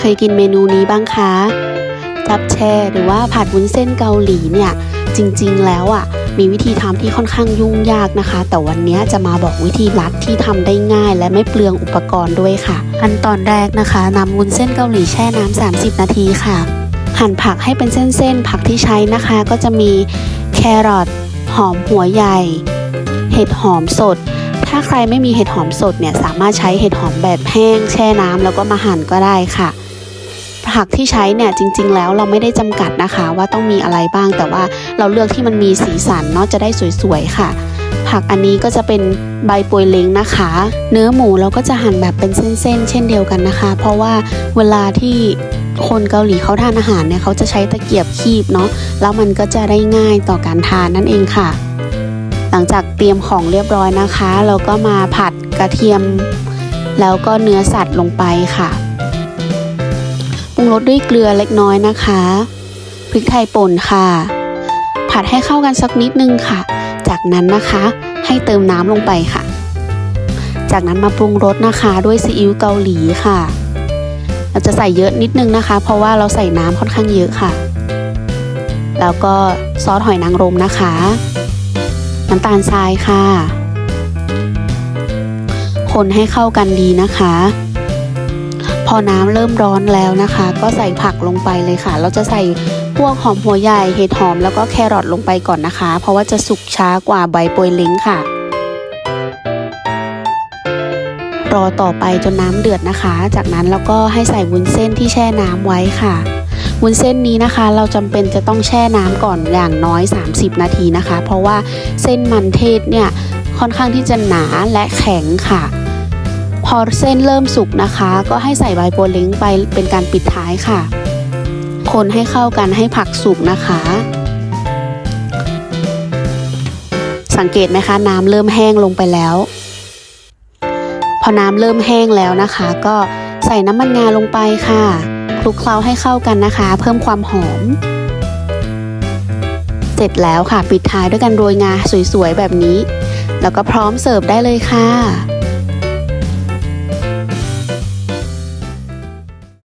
เคยกินเมนูนี้บ้างคะ จับแช่หรือว่าผัดวุ้นเส้นเกาหลีเนี่ย จริงๆแล้วอะ มีวิธีทำที่ค่อนข้างยุ่งยากนะคะ แต่วันนี้จะมาบอกวิธีลัดที่ทำได้ง่าย และไม่เปลืองอุปกรณ์ด้วยค่ะ ขั้นตอนแรกนะคะนำวุ้นเส้นเกาหลีแช่น้ำ30 นาทีค่ะ หั่นผักให้เป็นเส้นๆผักที่ใช้นะคะ ก็จะมีแครอทหอมหัวใหญ่ เห็ดหอมสด ถ้าใครไม่มีเห็ดหอมสดเนี่ยสามารถใช้เห็ดหอมแบบแห้งแช่น้ำแล้วก็มาหั่นก็ได้ค่ะผักที่ใช้เนี่ยจริง ๆ แล้วเราไม่ได้จำกัดนะคะ ว่าต้องมีอะไรบ้างแต่ว่าเราเลือกที่มันมีสีสันเนาะจะได้สวยๆค่ะ ผักอันนี้ก็จะเป็นใบปวยเล้งนะคะ เนื้อหมูเราก็จะหั่นแบบเป็นเส้นๆ เช่นเดียวกันนะคะ เพราะว่าเวลาที่คนเกาหลีเขาทานอาหารเนี่ยเขาจะใช้ตะเกียบคีบเนาะแล้วมันก็จะได้ง่ายต่อการทานนั่นเองค่ะ หลังจากเตรียมของเรียบร้อยนะคะ เราก็มาผัดกระเทียม แล้วก็เนื้อสัตว์ลงไปค่ะปรุงรสด้วยเกลือเล็กน้อยนะคะพริกไทยป่นค่ะ ผัดให้เข้ากันสักนิดนึงค่ะ จากนั้นนะคะให้เติมน้ำลงไปค่ะ จากนั้นมาปรุงรสนะคะด้วยซีอิ๊วเกาหลีค่ะ เราจะใส่เยอะนิดนึงนะคะ เพราะว่าเราใส่น้ำค่อนข้างเยอะค่ะ แล้วก็ซอสหอยนางรมนะคะ น้ำตาลทรายค่ะ คนให้เข้ากันดีนะคะ พอน้ำเริ่มร้อนแล้วนะคะ ก็ใส่ผักลงไปเลยค่ะ เราจะใส่พวกหอมหัวใหญ่เห็ดหอมแล้วก็แครอทลงไปก่อนนะคะ เพราะว่าจะสุกช้ากว่าใบโปยเล้งค่ะ รอต่อไปจนน้ำเดือดนะคะ จากนั้นเราก็ให้ใส่วุ้นเส้นที่แช่น้ำไว้ค่ะ วุ้นเส้นนี้นะคะ เราจำเป็นจะต้องแช่น้ำก่อนอย่างน้อย 30 นาทีนะคะ เพราะว่าเส้นมันเทศเนี่ยค่อนข้างที่จะหนาและแข็งค่ะ พอเส้นเริ่มสุกนะคะ ก็ให้ใส่ใบโปลิงไปเป็นการปิดท้ายค่ะ คนให้เข้ากันให้ผักสุกนะคะ สังเกตไหมคะน้ำเริ่มแห้งลงไปแล้ว พอน้ำเริ่มแห้งแล้วนะคะ ก็ใส่น้ำมันงาลงไปค่ะ คลุกเคล้าให้เข้ากันนะคะ เพิ่มความหอม เสร็จแล้วค่ะปิดท้ายด้วยการโรยงาสวยๆแบบนี้ แล้วก็พร้อมเสิร์ฟได้เลยค่ะ